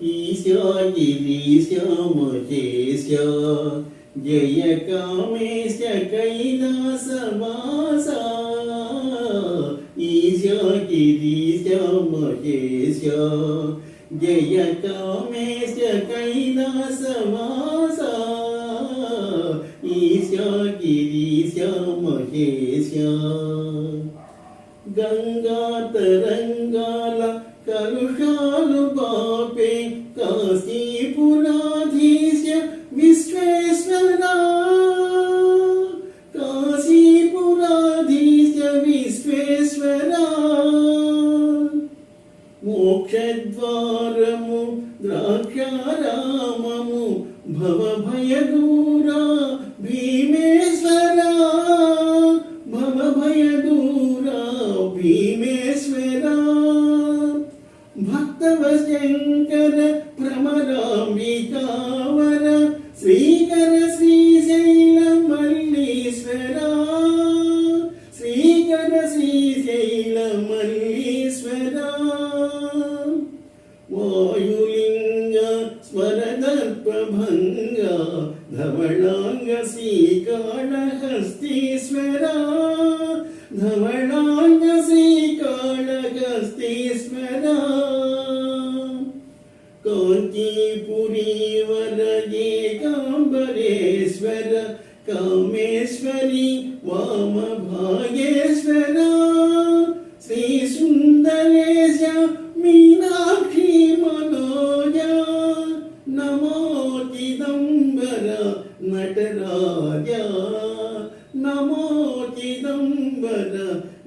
ఈశా గిరీశా మహేశా జయ కామేశ కైలాసవాసా ఈశా గిరీశా మహేశా జయ కామేశ కైలాసవాసా ఈశా గిరీశా तरुषानुपापे काशीपुराधीश विश्वेश्वरा काशीपुराधीश विश्वेश्वरा मोक्षद्वारमु द्राक्षाराममु दूरा भीमेश्वरा। भवभयदूरा भीमेश्वरा। തവ ശങ്കര ഭ്രമരാംബികാവര ശ്രീകര ശ്രീശൈല മല്ലീശ്വര ശ്രീകര ശ്രീശൈല മല്ലീശ്വര. വായുലിംഗ സ്വരദർപ്പഭംഗ ധവളാംഗ ശ്രീകാളഹസ്തീശ്വര ധവളാ गौरीवर काम्बरेश्वर, कामेश्वरी वाम श्री श्रीसुन्दरेश, मीनाक्षी मनोजा नमो चिदम्बर नटराजा नमो चिदम्बर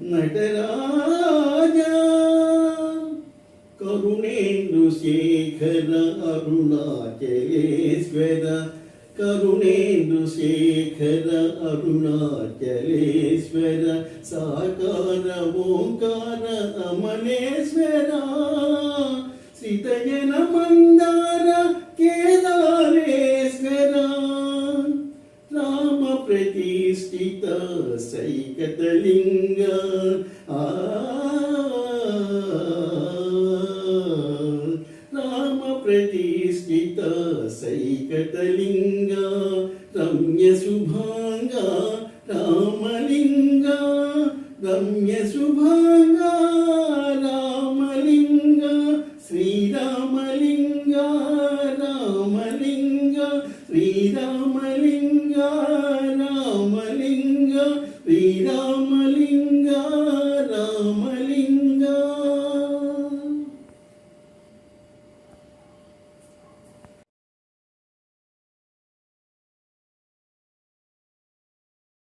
नटराजा। करुणे అరుణాచలేశ్వర కరుణేందు శేఖర అరుణాచలేశ్వర సాకార ఓంకార అమలేశ్వర శ్రీతజన మందార కేదారేశ్వర రామ ప్రతిష్ఠిత సైకతలింగ సీతా సైకటలింగా రమ్య శుభాంగా రామలింగా రమ్య